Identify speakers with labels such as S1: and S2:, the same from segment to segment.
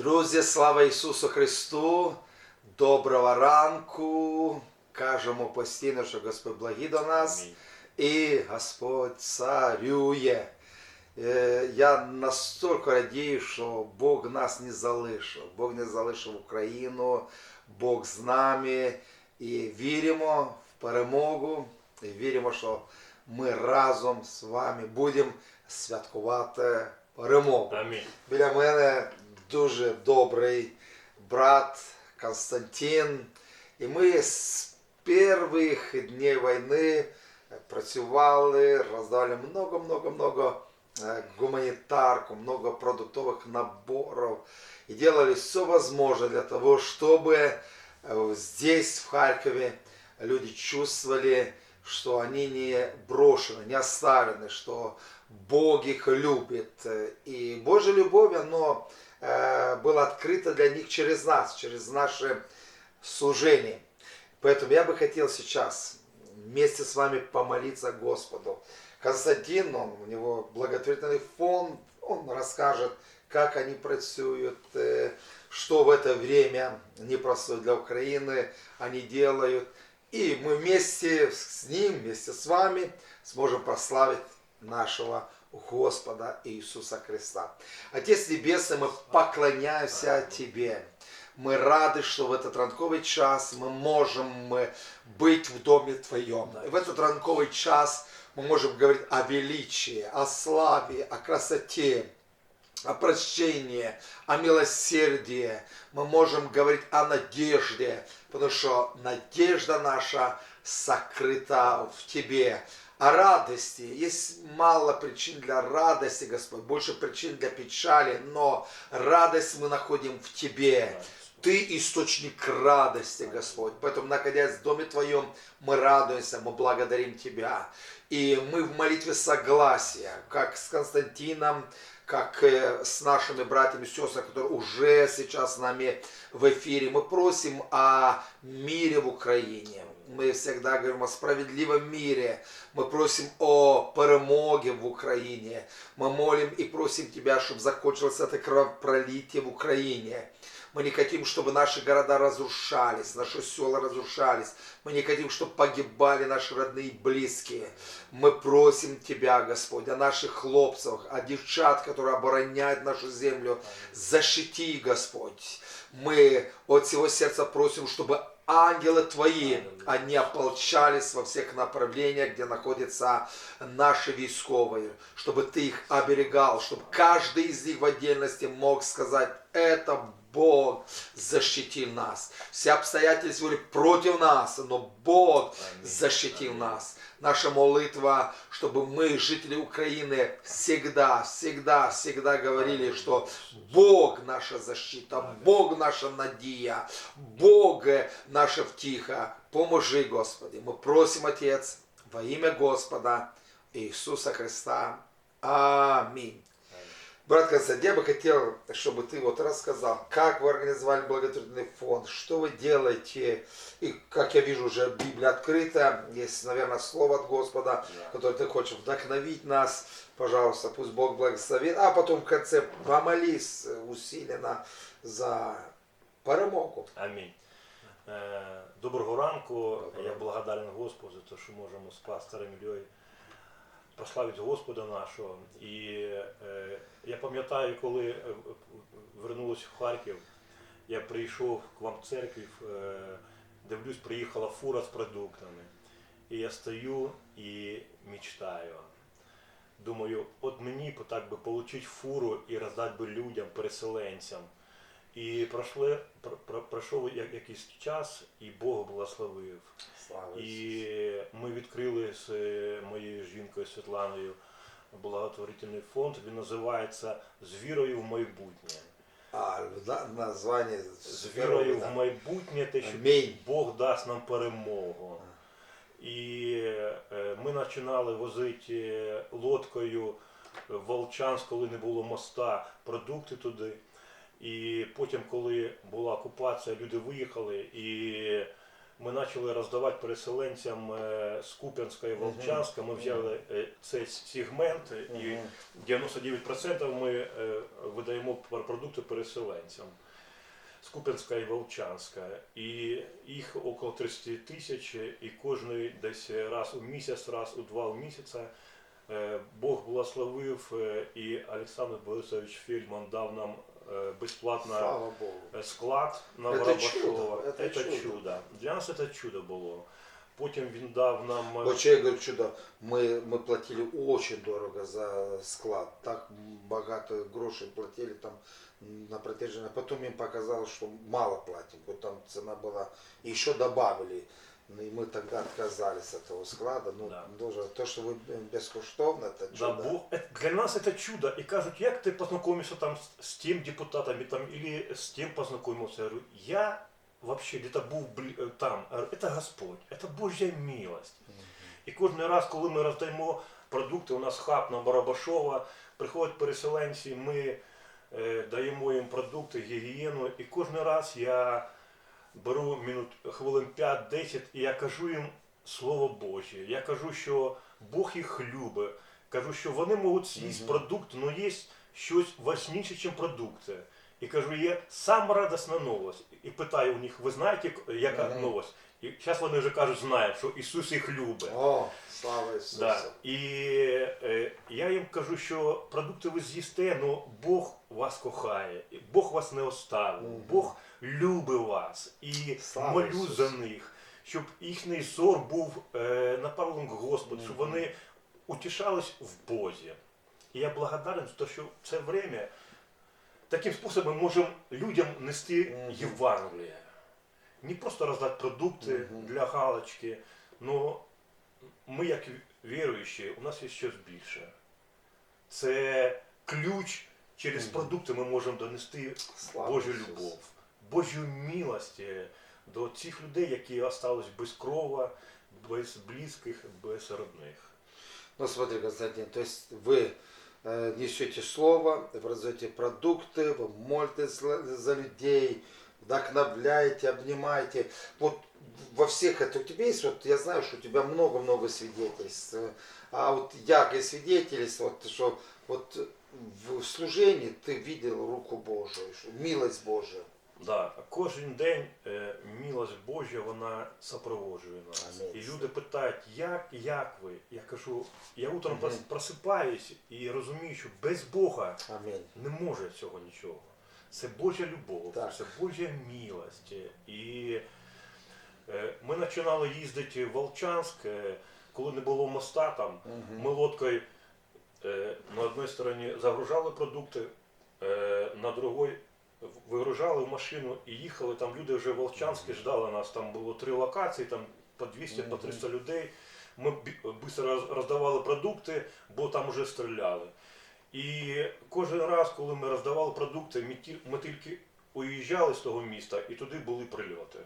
S1: Друзі, слава Ісусу Христу! Доброго ранку! Кажемо постійно, що Господь благий до нас і Господь царює. Е, Я настільки радію, що Бог нас не залишив. Бог не залишив Україну, Бог з нами. І віримо в перемогу, і віримо, що ми разом з вами будемо святкувати перемогу.
S2: Амінь.
S1: Біля мене дуже добрий брат Константин. І ми з перших днів війни працювали, роздавали много-много-много э, гуманитарку, много продуктовых наборов. И делали все возможное для того, чтобы э, здесь, в Харькове, люди чувствовали, что они не брошены, не оставлены, что Бог их любит. И Божья любовь, оно э, было открыто для них через нас, через наше служение. Поэтому я бы хотел сейчас вместе с вами помолиться Господу. Константин, он, у него благотворительный фонд, он расскажет, как они працюют, э, что в это время непростое для Украины они делают. И мы вместе с ним, вместе с вами сможем прославить нашего Господа Иисуса Христа. Отец Небесный, мы поклоняемся Тебе. Мы рады, что в этот ранковый час мы можем э, быть в Доме Твоем. И в этот ранковый час мы можем говорить о величии, о славе, о красоте, о прощении, о милосердии. Мы можем говорить о надежде, потому что надежда наша сокрыта в Тебе. О радости. Есть мало причин для радости, Господь, больше причин для печали, но радость мы находим в Тебе. Ты источник радости, Господь. Поэтому, находясь в Доме Твоем, мы радуемся, мы благодарим Тебя. И мы в молитве согласия, как с Константином, как э, с нашими братьями и сестрами, которые уже сейчас с нами в эфире. Мы просим о мире в Украине. Мы всегда говорим о справедливом мире. Мы просим о перемоге в Украине. Мы молим и просим Тебя, чтобы закончилось это кровопролитие в Украине. Мы не хотим, чтобы наши города разрушались, наши села разрушались. Мы не хотим, чтобы погибали наши родные и близкие. Мы просим Тебя, Господь, о наших хлопцах, о девчат, которые обороняют нашу землю. Защити, Господь. Мы от всего сердца просим, чтобы ангелы Твои, они ополчались во всех направлениях, где находятся наши військовые, чтобы Ты их оберегал, чтобы каждый из них в отдельности мог сказать, это Бог защитил нас. Все обстоятельства были против нас, но Бог защитил нас. Наша молитва, чтобы мы, жители Украины, всегда, всегда, всегда говорили, что Бог наша защита, Бог наша надія, Бог наша втіха. Поможи, Господи. Мы просим, Отец, во имя Господа Иисуса Христа. Аминь. Брат Константин, я бы хотел, чтобы ты вот рассказал, как вы организовали благотворительный фонд, что вы делаете, и как я вижу, уже Библия открыта, есть, наверное, слово от Господа,
S2: Да.
S1: которое ты хочешь вдохновить нас, пожалуйста, пусть Бог благословит, а потом в конце помолись усиленно за перемогу.
S2: Амінь. Е, Доброго ранку. Я благодарен Господу за те, що можемо з пастором Ільєю прославити Господа нашого. І е, я пам'ятаю, коли е, в Харків, я прийшов к вам в церкві, е, дивлюсь, приїхала фура з продуктами. І я стою і мечтаю. Думаю, от мені так би отримати фуру і роздати би людям, переселенцям. І пройшли, про- про- пройшов якийсь час, і Бог благословив.
S1: Слава
S2: І ми відкрили з е, моєю жінкою Світланою благотворительний фонд. Він називається З вірою в майбутнє.
S1: А, да, название
S2: З вірою в майбутнє, те, що
S1: Амінь.
S2: Бог дасть нам перемогу. І е, ми починали возити е, лодкою в Волчанськ, коли не було моста, продукти туди. І потім, коли була окупація, люди виїхали і ми почали роздавати переселенцям е, з Куп'янська і Волчанська. Ми взяли е, цей сегмент і
S1: Мгм.
S2: 99% ми е, видаємо продукти переселенцям з Куп'янська і Волчанська. І їх около 30 тисяч, і кожний десь раз у місяць, раз у два місяця. е, Бог благословив, і Олександр Борисович Фельдман дав нам е, безплатно
S1: Слава Богу.
S2: е, склад на
S1: Это
S2: Воробашова.
S1: чудо, это
S2: Це
S1: чудо.
S2: чудо. Для нас це чудо було. Потім він дав нам е,
S1: Вот я говорю, чудо, мы, мы платили очень дорого за склад. Так богато гроши платили там на протяжении. А потом им показалось, что мало платим. Вот там цена была. И еще добавили. Ну, и мы тогда отказались от этого склада. Ну,
S2: Да.
S1: дуже, то, что вы бескуштовно, это
S2: Да,
S1: чудо.
S2: Бог, е, для нас це чудо. І кажуть, як ти познайомився там з, з тим депутатом, і там, или з тим познайомився. Я говорю, я вообще где-то був бли- е, там. Я говорю, Это Господь, это Божья милость. І кожен раз, коли ми роздаємо продукти, у нас хаб на Барабашова, приходять переселенці, ми е, даємо їм продукти, гігієну, і кожен раз я беру минут хвилин 5-10 і я кажу їм Слово Боже. Я кажу, що Бог їх любить. Кажу, що вони можуть з'їсти
S1: Мгм.
S2: продукт, але є щось важніше, ніж продукти. І кажу, є сама радісна новость. І питаю у них, ви знаєте, яка
S1: Мгм.
S2: новость? І зараз вони вже кажуть, знають, що Ісус їх любить.
S1: О, слава Ісусу.
S2: Да. І е, я їм кажу, що продукти ви з'їсте, але Бог вас кохає, Бог вас не оставив,
S1: Мгм.
S2: Бог любить вас. І
S1: Слава
S2: молю
S1: Ісусу.
S2: за них, щоб їхній зор був е, направлений к Господу, щоб вони утішались в Бозі. І я благодарен за те, що в це время таким способом ми можемо людям нести. Євангеліє. Не просто роздати продукти для галочки, але ми, як віруючі, у нас є щось більше. Це ключ, через продукти ми можемо донести
S1: Слава
S2: Божу
S1: Ісусу.
S2: любов, Божу милость до цих людей, які остались без крова, без близьких, без родних.
S1: Ну смотри, Константин, то есть вы э, несете слово, вы раздаете продукты, вы молитесь за, за людей, вдохновляете, обнимаете. Вот во всех это у тебя есть, вот я знаю, что у тебя много-много свидетельств. э, А вот яркое свидетельство, вот, что вот в служении ты видел руку Божию, что- милость Божию.
S2: Да, кожен день е, милость Божа вона супроводжує нас.
S1: Амінь.
S2: І люди питають, як, як ви? Я кажу, я утром прос- просипаюсь і розумію, що без Бога
S1: Аминь.
S2: не може цього нічого. Це Божа любов,
S1: Так.
S2: це Божа милость. І е, ми починали їздити в Волчанськ, е, коли не було моста там.
S1: Мгм.
S2: Ми лодкою е, на одній стороні загружали продукти, е, на другій вигружали в машину і їхали. Там люди вже волчанські ждали нас. Там було три локації, там по 200, по 300 людей. Ми швидко роздавали продукти, бо там вже стріляли. І кожен раз, коли ми роздавали продукти, ми тільки уїжджали з того міста і туди були прильоти.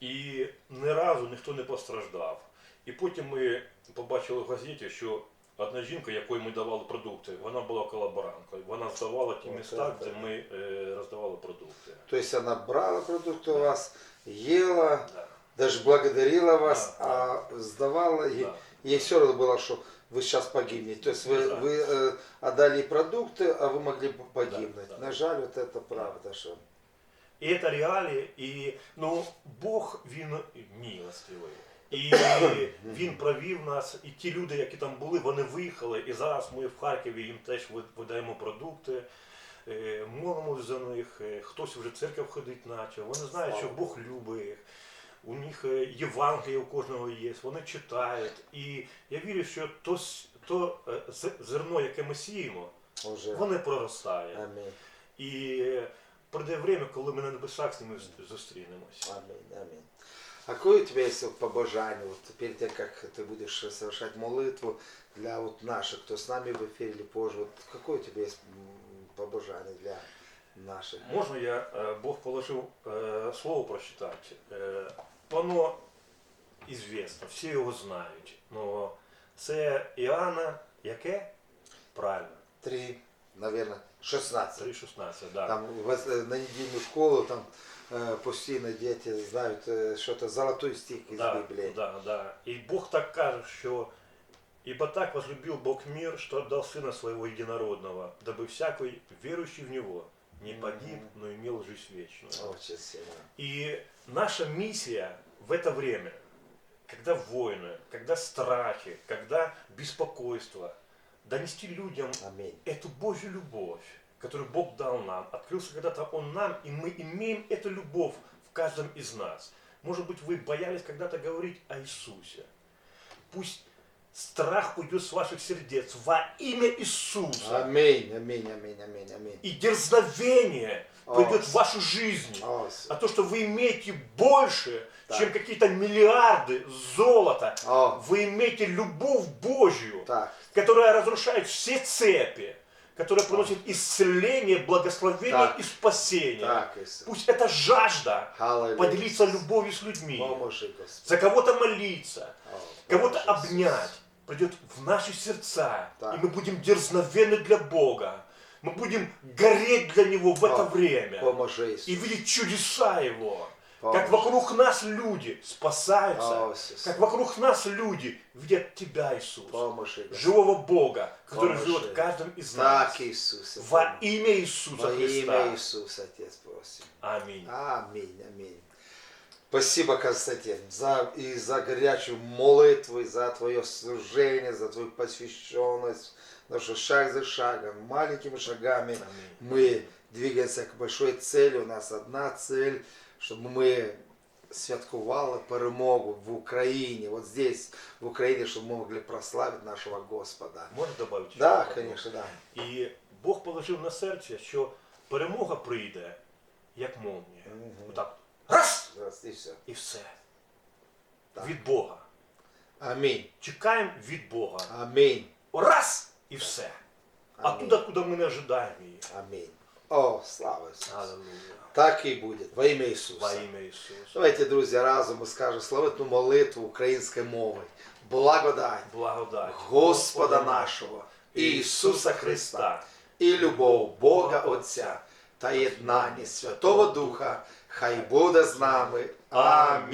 S2: І ні разу ніхто не постраждав. І потім ми побачили в газеті, що одна жінка, якої ми давали продукти, вона була колаборанткою. Вона здавала ті
S1: О,
S2: міста,
S1: так,
S2: де
S1: так.
S2: ми е, роздавали продукти.
S1: То есть она брала продукты у вас, ела,
S2: Да,
S1: даже благодарила вас,
S2: Да,
S1: а сдавала, и
S2: да.
S1: ей все равно было, что вы сейчас погибнете. То есть вы,
S2: Да.
S1: вы э, отдали продукты, а вы могли бы погибнуть.
S2: Да, да.
S1: На жаль, вот это правда, что
S2: І це реалії, і ну, Бог він милостивий. І він провів нас, і ті люди, які там були, вони виїхали. І зараз ми в Харкові їм теж видаємо продукти, е, молимось за них. е, Хтось вже в церкву ходить наче. Вони знають, що Бог любить їх. У них е, Євангеліє у кожного є, вони читають. І я вірю, що то, то зерно, яке ми сіємо,
S1: уже.
S2: воно проростає.
S1: Аминь.
S2: І прийде время, коли ми на небесах з ними зустрінемось.
S1: Аминь. Аминь. А какое у тебя есть вот побожание, вот перед тем, как ты будешь совершать молитву для вот наших, кто с нами в эфире или позже, вот какое у тебя есть побожание для наших?
S2: Можна я е, Бог положив е, слово прочитати? Е, Воно ізвісно, всі його знають. Но це Іоанна, яке? Правильно.
S1: Три. наверное, 16.
S2: 3.16, да.
S1: Там в- на недільну школу там е, постійно діти знають е, що то золотой стих із
S2: да,
S1: Біблії.
S2: да, да. И Бог так каже, что «Ибо так возлюбил Бог мир, что отдал Сына Своего Единородного, дабы всякий верующий в Него не погиб, но имел жизнь вечную».
S1: Очень сильно.
S2: И наша миссия в это время, когда войны, когда страхи, когда беспокойство, донести людям
S1: Амінь.
S2: эту Божью любовь, которую Бог дал нам. Открылся когда-то Он нам, и мы имеем эту любовь в каждом из нас. Может быть, вы боялись когда-то говорить о Иисусе. Пусть страх уйдет с ваших сердец во имя Иисуса.
S1: Амінь, амінь, амінь, амінь, амінь.
S2: И дерзновение придет в вашу жизнь.
S1: Ось.
S2: А то, что вы имеете больше,
S1: Так.
S2: чем какие-то миллиарды золота,
S1: О,
S2: вы имеете любовь Божью,
S1: так.
S2: которая разрушает все цепи, которая приносит исцеление, благословение
S1: Так.
S2: и спасение.
S1: Так, Ісус.
S2: Пусть эта жажда
S1: Аллилуйя.
S2: поделиться любовью с людьми,
S1: Поможи, Господь.
S2: за кого-то молиться,
S1: О,
S2: кого-то
S1: поможи, Ісус.
S2: обнять, придет в наши сердца,
S1: Так.
S2: и мы будем дерзновенны для Бога. Мы будем гореть для Него в это
S1: О,
S2: время
S1: Поможи, Ісус.
S2: и видеть чудеса Его.
S1: Поможи.
S2: Как вокруг нас люди спасаются,
S1: О, Ісус.
S2: как вокруг нас люди видят Тебя, Иисус,
S1: Поможи, Господь.
S2: живого Бога, который
S1: Поможи.
S2: живет в каждом из нас.
S1: Так, Ісусе.
S2: Во
S1: поможи.
S2: имя Иисуса
S1: Во ім'я
S2: Христа.
S1: Ісуса, Отець, просим.
S2: Аминь.
S1: Аминь, аминь. Спасибо, Константин, за, и за горячую молитву, и за твое служение, за твою посвященность. Потому что шаг за шагом, маленькими шагами
S2: Аминь.
S1: мы двигаемся к большой цели. У нас одна цель, чтобы мы святкували перемогу в Украине, вот здесь, в Украине, чтобы мы могли прославить нашего Господа.
S2: Можна добавити?
S1: Да,
S2: ще одну?
S1: конечно, да.
S2: І Бог положив на серце, що перемога прийде, як молнія.
S1: Мгм.
S2: Отак. Раз!
S1: Раз, и все.
S2: І все.
S1: Так.
S2: Від Бога.
S1: Аминь.
S2: Чекаємо від Бога.
S1: Аминь.
S2: Раз! І все. А
S1: Аминь.
S2: туди, куди ми не ожидаємо її.
S1: Аминь. О, слава Ісусу. Так і буде. Во ім'я Ісуса.
S2: Во ім'я Ісуса.
S1: Давайте, друзі, разом ми скажемо славетну молитву українською мовою. Благодать
S2: Благодать
S1: Господа нашого, Ісуса Христа, і любов Бога Отця та єднання Святого Духа, хай буде з нами. Амінь.